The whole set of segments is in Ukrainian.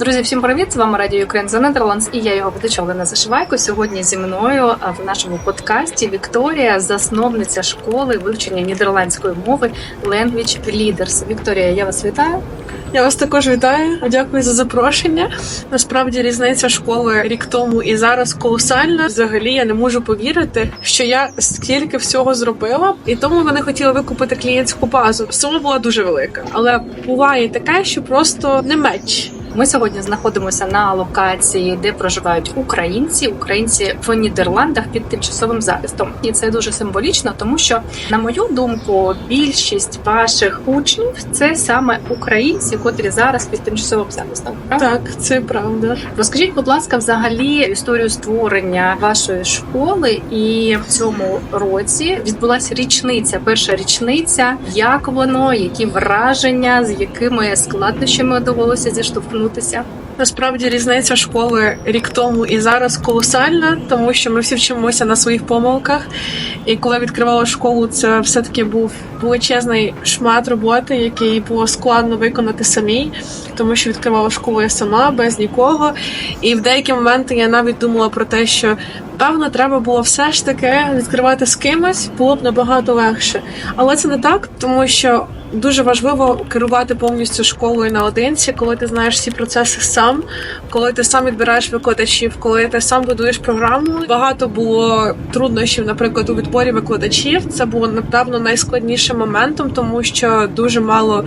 Друзі, всім привіт! З вами Радіо Ukraine The Netherlands і я його ведуча Олена Зашивайко. Сьогодні зі мною в нашому подкасті Вікторія, засновниця школи вивчення нідерландської мови Language Leaders. Вікторія, я вас вітаю. Я вас також вітаю. Дякую за запрошення. Насправді різниця школи рік тому і зараз колосальна. Взагалі я не можу повірити, що я стільки всього зробила, і тому вони хотіли викупити клієнтську базу. Сума була дуже велика, але буває таке, що просто не меч. Ми сьогодні знаходимося на локації, де проживають українці, українці в Нідерландах під тимчасовим захистом. І це дуже символічно, тому що, на мою думку, більшість ваших учнів це саме українці, котрі зараз під тимчасовим захистом. Правда? Так, це правда. Розкажіть, будь ласка, взагалі історію створення вашої школи, і в цьому році відбулася річниця, перша річниця. Як воно, які враження, з якими складнощами довелося зіштовхнутися? Насправді різниця школи рік тому і зараз колосальна, тому що ми всі вчимося на своїх помилках. І коли я відкривала школу, це все таки був величезний шмат роботи, який було складно виконати самій, тому що відкривала школу я сама без нікого. І в деякі моменти я навіть думала про те, що певно треба було все ж таки відкривати з кимось, було б набагато легше. Але це не так, тому що дуже важливо керувати повністю школою наодинці, коли ти знаєш всі процеси сам, коли ти сам відбираєш викладачів, коли ти сам будуєш програму. Багато було труднощів, наприклад, у відборі викладачів. Це було напевно найскладнішим моментом, тому що дуже мало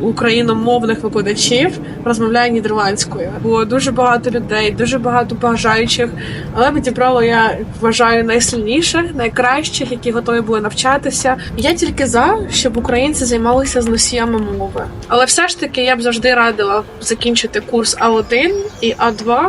україномовних викладачів розмовляє нідерландською. Було дуже багато людей, дуже багато бажаючих, але відібрала я вважаю найсильніших, найкращих, які готові були навчатися. Я тільки за, щоб українці займалися з носіями мови. Але все ж таки я б завжди радила закінчити курс А1 і А2.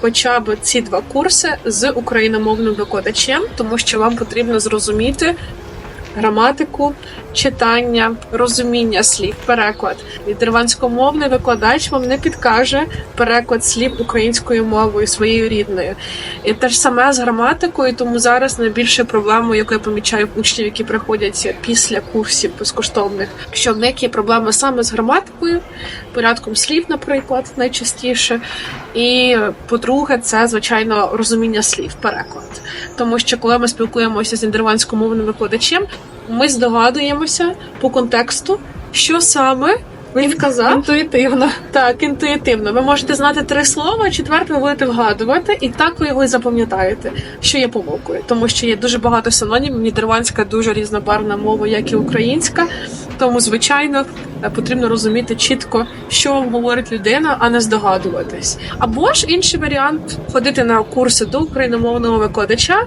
Хоча б ці два курси з україномовним викладачем, тому що вам потрібно зрозуміти граматику, читання, розуміння слів, переклад. Нідерландськомовний викладач вам не підкаже переклад слів українською мовою своєю рідною. І те ж саме з граматикою, тому зараз найбільшою проблемою, яку я помічаю учнів, які приходять після курсів безкоштовних, що в них є проблеми саме з граматикою, порядком слів, наприклад, найчастіше. І по-друге, це звичайно розуміння слів, переклад. Тому що коли ми спілкуємося з нідерландськомовним викладачем, ми здогадуємося по контексту, що саме він сказав. Інтуїтивно. Так, інтуїтивно. Ви можете знати три слова, четверте ви будете вгадувати, і так ви його і запам'ятаєте, що є помилкою, тому що є дуже багато синонімів. Нідерландська дуже різнобарвна мова, як і українська. Тому, звичайно, е, потрібно розуміти чітко, що вам говорить людина, а не здогадуватись. Або ж інший варіант ходити на курси до україномовного викладача.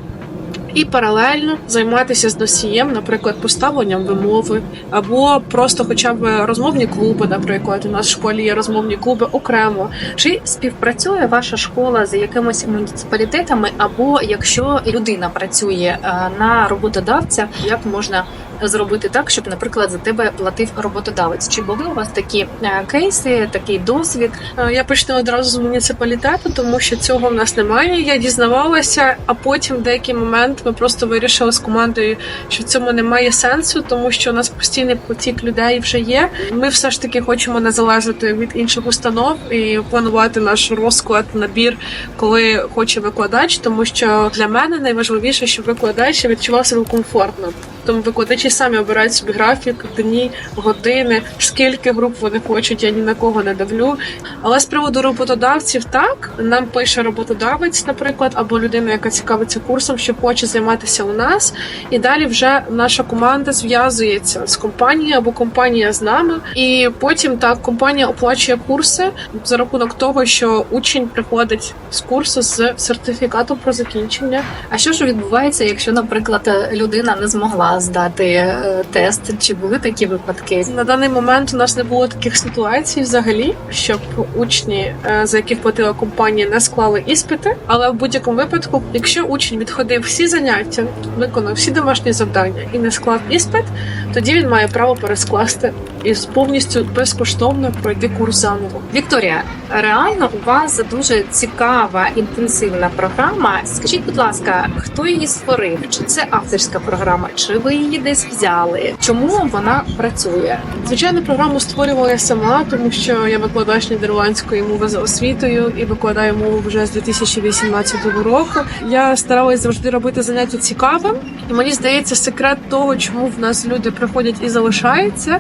І паралельно займатися з носієм, наприклад, поставленням вимови, або просто, хоча б розмовні клуби, наприклад, у нас в школі є розмовні клуби окремо. Чи співпрацює ваша школа з якимись муніципалітетами, або якщо людина працює е, на роботодавця, як можна зробити так, щоб, наприклад, за тебе платив роботодавець? Чи були у вас такі е, кейси, такий досвід? Е, Я почну одразу з муніципалітету, тому що цього в нас немає. Я дізнавалася, а потім в деякий момент ми просто вирішили з командою, що в цьому немає сенсу, тому що у нас постійний потік людей вже є. Ми все ж таки хочемо не залежати від інших установ і планувати наш розклад, набір, коли хоче викладач, тому що для мене найважливіше, щоб викладач відчував себе комфортно. Тому викладачі самі обирають собі графік, дні, години, скільки груп вони хочуть, я ні на кого не давлю. Але з приводу роботодавців, так нам пише роботодавець, наприклад, або людина, яка цікавиться курсом, що хоче займатися у нас. І далі вже наша команда зв'язується з компанією або компанія з нами. І потім так компанія оплачує курси за рахунок того, що учень приходить з курсу з сертифікатом про закінчення. А що ж відбувається, якщо, наприклад, людина не змогла здати е, тест? Чи були такі випадки? На даний момент у нас не було таких ситуацій взагалі, щоб учні, е, за яких платила компанія, не склали іспити. Але в будь-якому випадку, якщо учень відходив всі заняття, виконав всі домашні завдання і не склав іспит, тоді він має право перескласти і повністю безкоштовно пройти курс заново. Вікторія, реально у вас дуже цікава інтенсивна програма. Скажіть, будь ласка, хто її створив? Чи це авторська програма? Чи ви її десь взяли? Чому вона працює? Звичайно, програму створювала я сама, тому що я викладач нідерландської мови за освітою і викладаю мову вже з 2018 року. Я старалась завжди робити заняття цікавим, і мені здається, секрет того, чому в нас люди приходять і залишаються.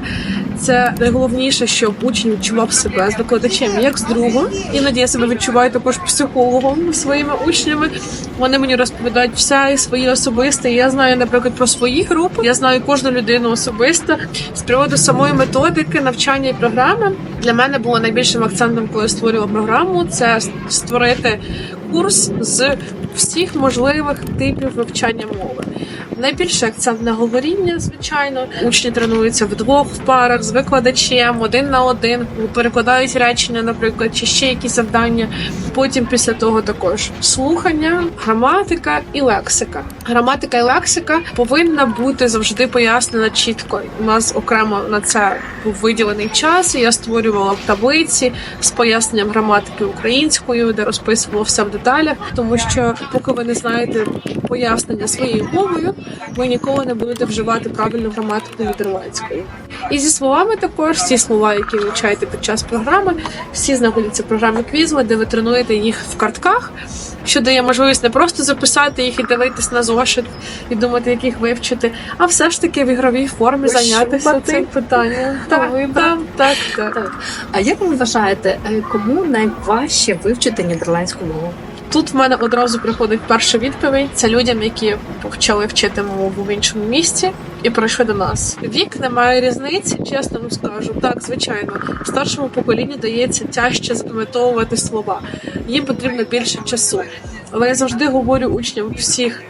Це найголовніше, щоб учень відчував себе з викладачем як з другом. Іноді я себе відчуваю також психологом своїми учнями. Вони мені розповідають все і свої особисте. Я знаю, наприклад, про свої групи. Я знаю кожну людину особисто. З приводу самої методики навчання і програми для мене було найбільшим акцентом, коли я створювала програму. Це створити курс з всіх можливих типів вивчання мови. Найбільший акцент на говоріння, звичайно. Учні тренуються вдвох в парах з викладачем, один на один, перекладають речення, наприклад, чи ще якісь завдання. Потім після того також слухання, граматика і лексика. Граматика і лексика повинна бути завжди пояснена чітко. У нас окремо на це був виділений час. і Я створювала таблиці з поясненням граматики українською, де розписувала все в деталях, тому що поки ви не знаєте пояснення своєю мовою, ви ніколи не будете вживати правильну граматику нідерландської. І зі словами також всі слова, які вивчаєте під час програми, всі знаходяться в програмі Квізли, де ви тренуєте їх в картках, що дає можливість не просто записати їх і дивитись на зошит і думати, як їх вивчити, а все ж таки в ігровій формі зайнятися цим питанням. Так, так, так, так. Так. А як ви вважаєте, е, кому найважче вивчити нідерландську мову? Тут в мене одразу приходить перша відповідь. Це людям, які почали вчити мову в іншому місці і прийшли до нас. Вік не має різниці, чесно вам скажу. Так, звичайно, старшому поколінню дається тяжче запам'ятовувати слова. Їм потрібно більше часу. Але я завжди говорю учням всіх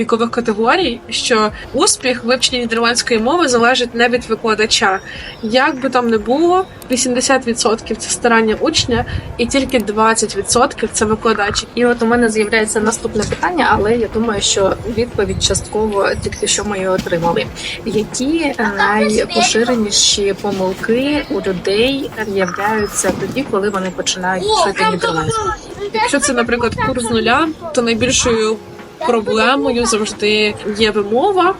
вікових категорій, що успіх вивчення нідерландської мови залежить не від викладача. Як би там не було, 80% це старання учня, і тільки 20% це викладач. І от у мене з'являється наступне питання, але я думаю, що відповідь частково тільки що ми її отримали. Які найпоширеніші помилки у людей з'являються тоді, коли вони починають вчити нідерландську? Якщо це, наприклад, курс з нуля, то найбільшою проблемою завжди є вимова.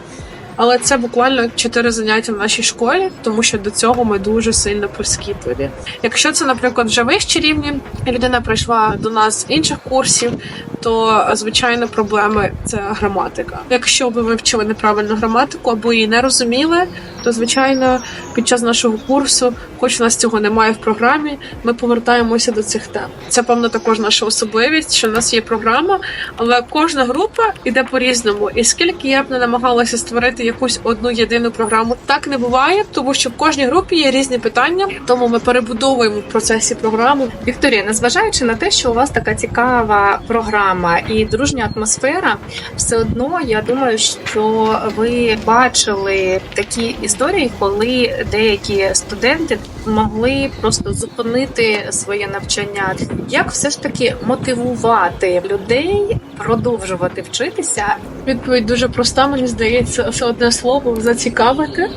Але це буквально чотири заняття в нашій школі, тому що до цього ми дуже сильно прискіпливі. Якщо це, наприклад, вже вищі рівні, людина прийшла до нас з інших курсів, то звичайно проблеми це граматика. Якщо ви вивчили неправильну граматику або її не розуміли, то звичайно під час нашого курсу, хоч у нас цього немає в програмі, ми повертаємося до цих тем. Це певно також наша особливість, що в нас є програма, але кожна група іде по-різному. І скільки я б не намагалася створити якусь одну єдину програму, так не буває, тому що в кожній групі є різні питання, тому ми перебудовуємо в процесі програму. Вікторія, незважаючи на те, що у вас така цікава програма і дружня атмосфера, все одно я думаю, що ви бачили такі історії, коли деякі студенти могли просто зупинити своє навчання. Як все ж таки мотивувати людей продовжувати вчитися? Відповідь дуже проста, мені здається, це одне слово зацікавити.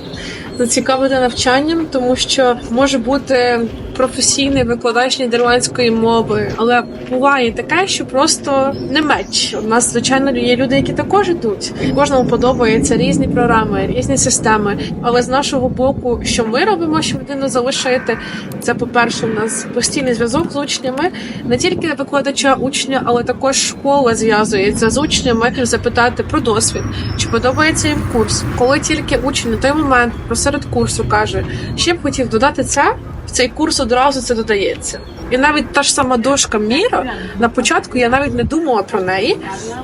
Зацікавити навчанням, тому що може бути професійний викладач нідерландської мови, але буває таке, що просто не меч. У нас звичайно є люди, які також ідуть. Кожному подобаються різні програми, різні системи. Але з нашого боку, що ми робимо, щоб людину залишити, це по-перше, у нас постійний зв'язок з учнями, не тільки викладача учня, але також школа зв'язується з учнями, запитати про досвід, чи подобається їм курс. Коли тільки учень на той момент посеред курсу каже, ще б хотів додати це. В цей курс одразу це додається. І навіть та ж сама дошка Міра на початку я навіть не думала про неї.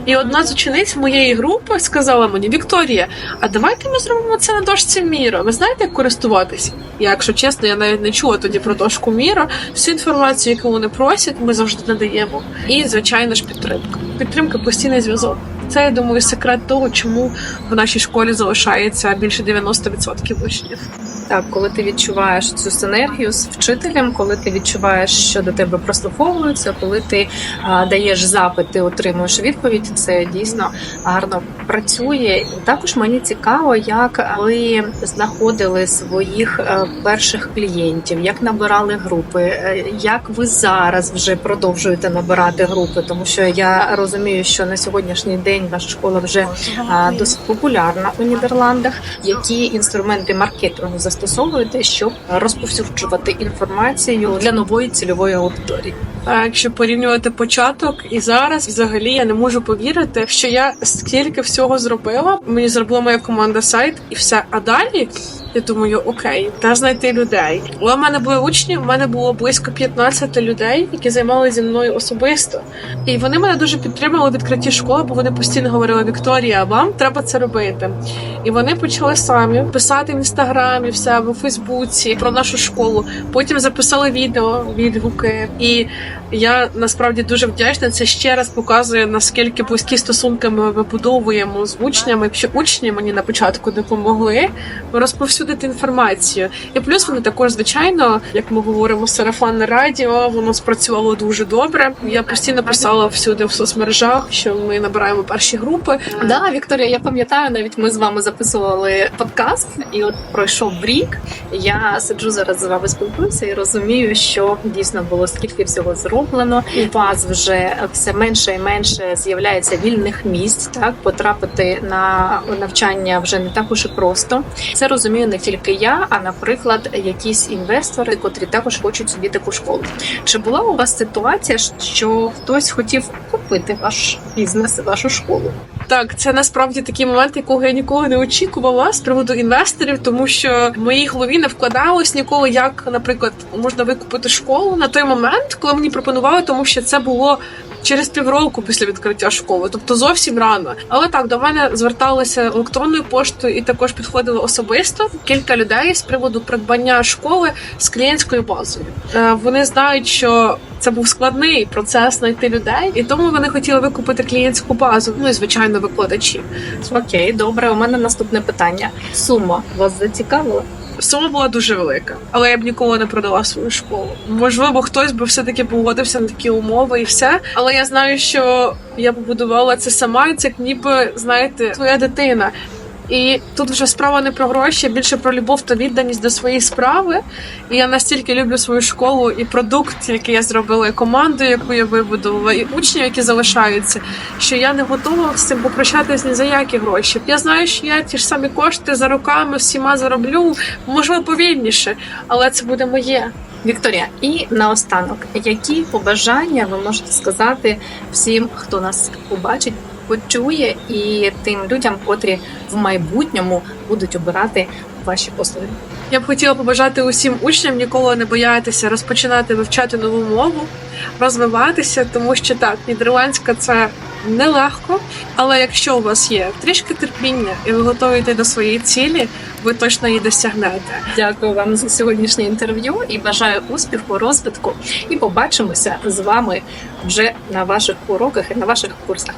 І одна з учениць моєї групи сказала мені: Вікторія, а давайте ми зробимо це на дошці Міра. Ви знаєте, як користуватися? Я, якщо чесно, я навіть не чула тоді про дошку Міра. Всю інформацію, яку вони просять, ми завжди надаємо. І звичайно ж підтримка. Підтримка постійний зв'язок. Це я думаю секрет того, чому в нашій школі залишається більше 90% учнів. Так, коли ти відчуваєш цю синергію з вчителем, коли ти відчуваєш, що до тебе прослуховуються, коли ти а, даєш запит, ти отримуєш відповідь, це дійсно гарно працює. І також мені цікаво, як ви знаходили своїх е, перших клієнтів, як набирали групи, е, як ви зараз вже продовжуєте набирати групи, тому що я розумію, що на сьогоднішній день ваша школа вже а, досить популярна у Нідерландах. Які інструменти маркетингу застосовуєте, щоб розповсюджувати інформацію для нової цільової аудиторії? А якщо порівнювати початок і зараз, взагалі я не можу повірити, що я стільки всього зробила. Мені зробила моя команда сайт і все. А далі я думаю, окей, де знайти людей. В мене були учні, в мене було близько 15 людей, які займалися зі мною особисто. І вони мене дуже підтримали у відкритті школи, бо вони постійно говорили: Вікторія, вам треба це робити. І вони почали самі писати в інстаграмі, в себе, в Фейсбуці про нашу школу. Потім записали відео, відгуки. І я насправді дуже вдячна. Це ще раз показує наскільки близькі стосунки ми вибудовуємо з учнями. Що учні мені на початку допомогли розповсюдити інформацію. І плюс вони також, звичайно, як ми говоримо, сарафанне радіо, воно спрацювало дуже добре. Я постійно писала всюди в соцмережах, що ми набираємо перші групи. Да, Вікторія, я пам'ятаю, навіть ми з вами записували подкаст, і от пройшов рік. Я сиджу зараз з вами спілкуюся і розумію, що дійсно було скільки всього зроблено. У вас вже все менше і менше з'являється вільних місць. Так потрапити на навчання вже не так уж і просто. Це розумію не тільки я, а наприклад, якісь інвестори, котрі також хочуть собі таку школу. Чи була у вас ситуація, що хтось хотів купити ваш бізнес, вашу школу? Так, це насправді такий момент, якого я ніколи не очікувала з приводу інвесторів, тому що моїй голові не вкладалось ніколи, як, наприклад, можна викупити школу на той момент, коли мені пропонували, тому що це було. Через півроку після відкриття школи, тобто зовсім рано. Але так до мене зверталися електронною поштою і також підходили особисто кілька людей з приводу придбання школи з клієнтською базою. Е, Вони знають, що це був складний процес знайти людей, і тому вони хотіли викупити клієнтську базу. Ну і звичайно, викладачі. Окей, добре. У мене наступне питання. Сума вас зацікавила? Сума була дуже велика, але я б ніколи не продала свою школу. Можливо, хтось би все таки погодився на такі умови і все. Але я знаю, що я побудувала це сама, і це ніби знаєте, твоя дитина. І тут вже справа не про гроші, більше про любов та відданість до своєї справи. І я настільки люблю свою школу і продукт, який я зробила, і команду, яку я вибудувала, і учнів, які залишаються, що я не готова з цим попрощатись ні за які гроші. Я знаю, що я ті ж самі кошти за руками всіма зароблю, можливо, повільніше, але це буде моє. Вікторія, і наостанок, які побажання ви можете сказати всім, хто нас побачить, почує, і тим людям, котрі в майбутньому будуть обирати ваші послуги? Я б хотіла побажати усім учням ніколи не боятися розпочинати вивчати нову мову, розвиватися, тому що так, нідерландська це нелегко, але якщо у вас є трішки терпіння і ви готові йти до своєї цілі, ви точно її досягнете. Дякую вам за сьогоднішнє інтерв'ю і бажаю успіху, розвитку. І побачимося з вами вже на ваших уроках і на ваших курсах.